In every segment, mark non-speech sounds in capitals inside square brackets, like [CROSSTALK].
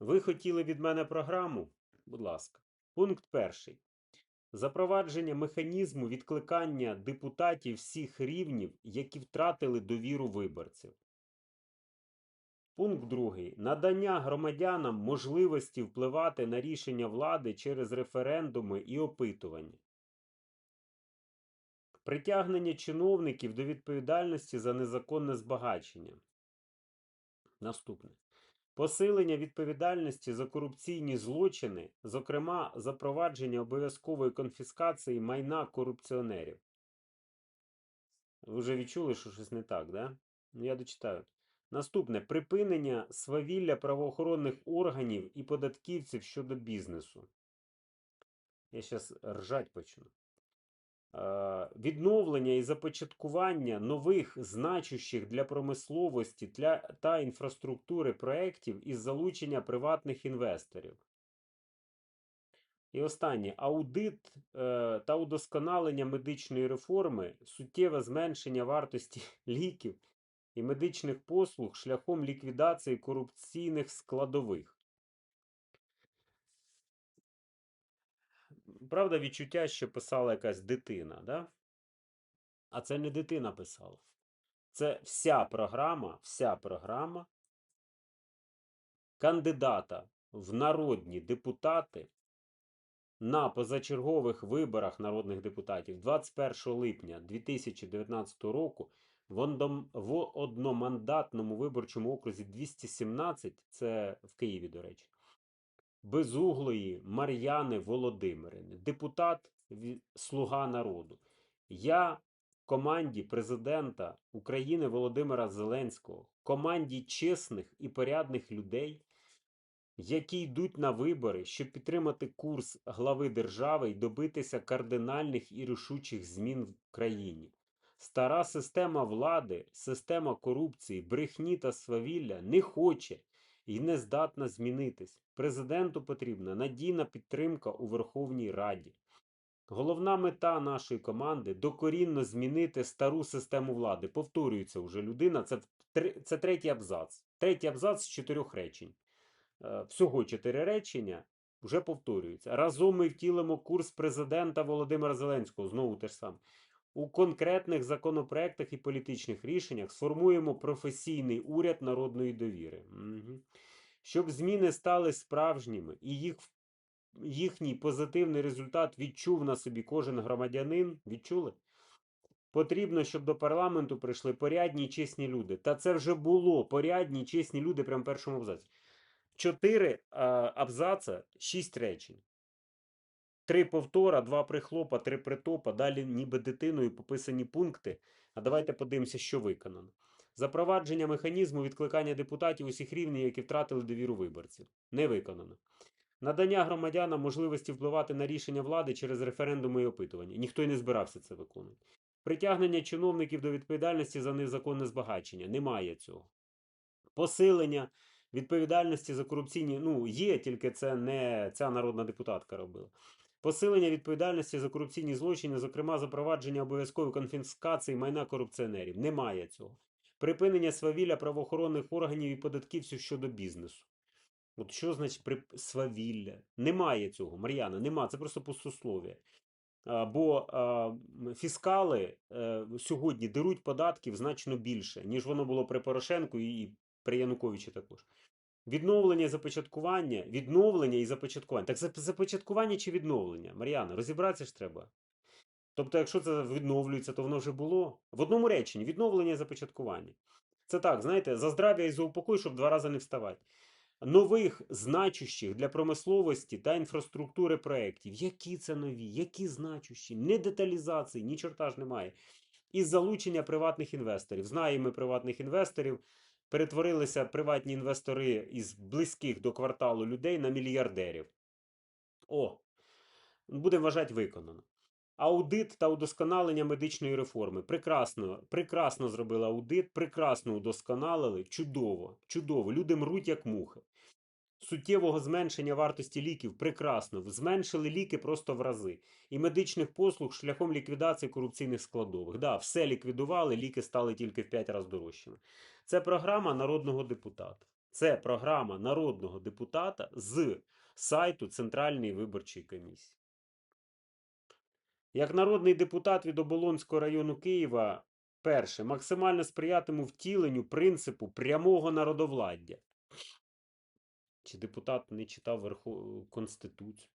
Ви хотіли від мене програму? Будь ласка. Пункт перший. Запровадження механізму відкликання депутатів всіх рівнів, які втратили довіру виборців. Пункт другий. Надання громадянам можливості впливати на рішення влади через референдуми і опитування. Притягнення чиновників до відповідальності за незаконне збагачення. Наступне. Посилення відповідальності за корупційні злочини, зокрема, запровадження обов'язкової конфіскації майна корупціонерів. Ви вже відчули, що щось не так, да? Ну, я дочитаю. Наступне припинення свавілля правоохоронних органів і податківців щодо бізнесу. Я зараз ржать почну. Е, Відновлення і започаткування нових значущих для промисловості та інфраструктури проєктів із залучення приватних інвесторів. І останнє аудит е, та удосконалення медичної реформи, суттєве зменшення вартості [LAUGHS] ліків і медичних послуг шляхом ліквідації корупційних складових. Правда, відчуття, що писала якась дитина, да? А це не дитина писала. Це вся програма, вся програма кандидата в народні депутати на позачергових виборах народних депутатів 21 липня 2019 року в одномандатному виборчому окрузі 217, це в Києві, до речі, Безуглої Мар'яни Володимирівни, депутат Слуга народу. Я команді президента України Володимира Зеленського, команді чесних і порядних людей, які йдуть на вибори, щоб підтримати курс глави держави і добитися кардинальних і рішучих змін в країні. Стара система влади, система корупції, брехні та свавілля не хоче і не здатна змінитись. Президенту потрібна надійна підтримка у Верховній Раді. Головна мета нашої команди докорінно змінити стару систему влади. Повторюється вже людина. Це, це третій абзац. Третій абзац з чотирьох речень. Е, Всього чотири речення вже повторюються. Разом ми втілимо курс президента Володимира Зеленського. Знову те ж саме. У конкретних законопроектах і політичних рішеннях сформуємо професійний уряд народної довіри. Щоб зміни стали справжніми і їх, їхній позитивний результат відчув на собі кожен громадянин. Відчули? Потрібно, щоб до парламенту прийшли порядні і чесні люди. Та це вже було порядні і чесні люди прямо в першому абзаці. Чотири абзаца, шість речень. Три повтора, два прихлопа, три притопа, далі ніби дитиною пописані пункти. А давайте подивимося, що виконано. Запровадження механізму відкликання депутатів усіх рівнів, які втратили довіру виборців. Не виконано. Надання громадянам можливості впливати на рішення влади через референдуми і опитування. Ніхто й не збирався це виконувати. Притягнення чиновників до відповідальності за незаконне збагачення. Немає цього. Посилення відповідальності за корупційні. Ну, є, тільки це не ця народна депутатка робила. Посилення відповідальності за корупційні злочини, зокрема запровадження обов'язкової конфіскації майна корупціонерів. Немає цього. Припинення свавілля правоохоронних органів і податківців щодо бізнесу. От що значить при... свавілля? Немає цього, Мар'яна, нема, це просто пустослов'я. Бо а, фіскали е, сьогодні деруть податків значно більше, ніж воно було при Порошенку і при Януковичі також. Відновлення і започаткування, відновлення і започаткування. Так започаткування чи відновлення? Мар'яна, розібратися ж треба. Тобто, якщо це відновлюється, то воно вже було. В одному реченні відновлення і започаткування. Це так, знаєте, за здрав'я і за упокой, щоб два рази не вставати. Нових значущих для промисловості та інфраструктури проєктів. Які це нові, які значущі, не деталізації, ні чорта ж немає. І залучення приватних інвесторів. Знаємо приватних інвесторів. Перетворилися приватні інвестори із близьких до кварталу людей на мільярдерів. О, будемо вважати виконано. Аудит та удосконалення медичної реформи. Прекрасно, прекрасно зробили аудит, прекрасно удосконалили. Чудово, чудово. Люди мруть як мухи. Суттєвого зменшення вартості ліків прекрасно. Зменшили ліки просто в рази. І медичних послуг шляхом ліквідації корупційних складових. Да, все ліквідували, ліки стали тільки в 5 разів дорожчими. Це програма народного депутата. Це програма народного депутата з сайту Центральної виборчої комісії. Як народний депутат від Оболонського району Києва, перше, максимально сприятиму втіленню принципу прямого народовладдя. Чи депутат не читав Верху... Конституцію?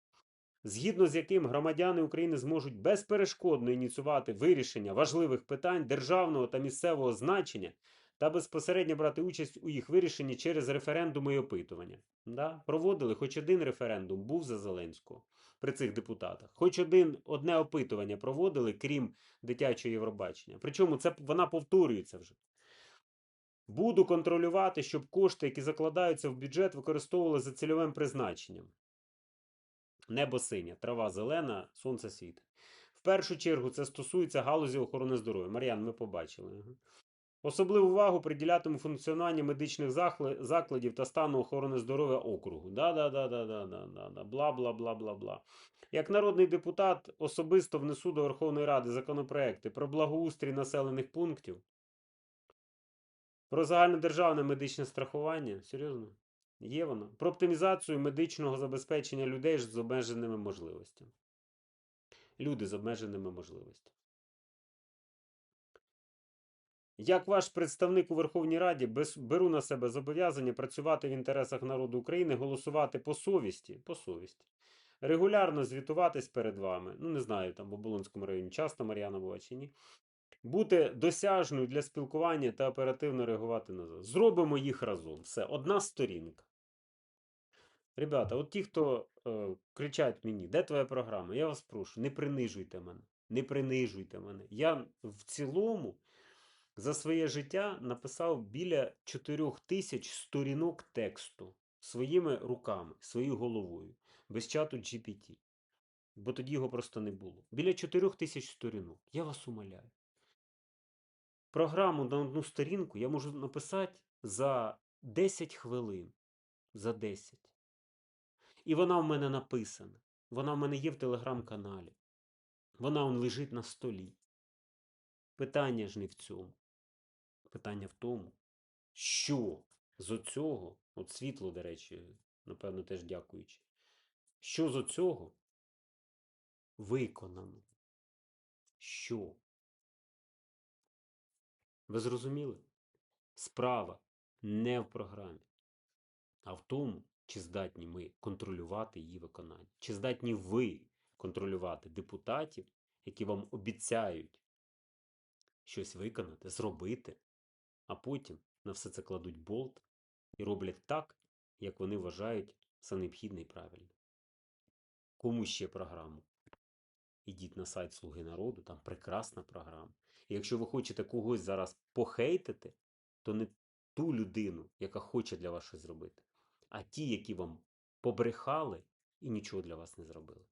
Згідно з яким громадяни України зможуть безперешкодно ініціювати вирішення важливих питань державного та місцевого значення та безпосередньо брати участь у їх вирішенні через референдуми і опитування. Да? Проводили хоч один референдум, був за Зеленського при цих депутатах. Хоч один, одне опитування проводили, крім дитячого Євробачення. Причому це вона повторюється вже. Буду контролювати, щоб кошти, які закладаються в бюджет, використовували за цільовим призначенням. Небо синє, трава зелена, сонце світить. В першу чергу це стосується галузі охорони здоров'я. Мар'ян, ми побачили. Особливу увагу приділятиму функціонуванню медичних закладів та стану охорони здоров'я округу. Да, да, да, да, да, да, да, да. Бла, бла, бла, бла, бла. Як народний депутат особисто внесу до Верховної Ради законопроекти про благоустрій населених пунктів, про загальнодержавне медичне страхування. Серйозно? Є воно. Про оптимізацію медичного забезпечення людей з обмеженими можливостями. Люди з обмеженими можливостями. Як ваш представник у Верховній Раді беру на себе зобов'язання працювати в інтересах народу України, голосувати по совісті, по совісті. Регулярно звітуватись перед вами. Ну, не знаю, там в Оболонському районі часто Мар'яна була чи ні. Бути досяжною для спілкування та оперативно реагувати на зв'язок. Зробимо їх разом. Все, одна сторінка. Ребята, от ті, хто е, кричать мені, де твоя програма? Я вас прошу, не принижуйте мене. Не принижуйте мене. Я в цілому за своє життя написав біля 4 тисяч сторінок тексту своїми руками, своєю головою, без чату GPT. Бо тоді його просто не було. Біля 4 тисяч сторінок. Я вас умоляю. Програму на одну сторінку я можу написати за 10 хвилин. За 10. І вона в мене написана. Вона в мене є в телеграм-каналі. Вона он лежить на столі. Питання ж не в цьому. Питання в тому, що з оцього, от світло, до речі, напевно, теж дякуючи, що з оцього виконано? Що? Ви зрозуміли? Справа не в програмі, а в тому, чи здатні ми контролювати її виконання. Чи здатні ви контролювати депутатів, які вам обіцяють щось виконати, зробити, а потім на все це кладуть болт і роблять так, як вони вважають за необхідне і правильне. Кому ще програму? Ідіть на сайт Слуги народу, там прекрасна програма. І якщо ви хочете когось зараз похейтити, то не ту людину, яка хоче для вас щось зробити, а ті, які вам побрехали і нічого для вас не зробили.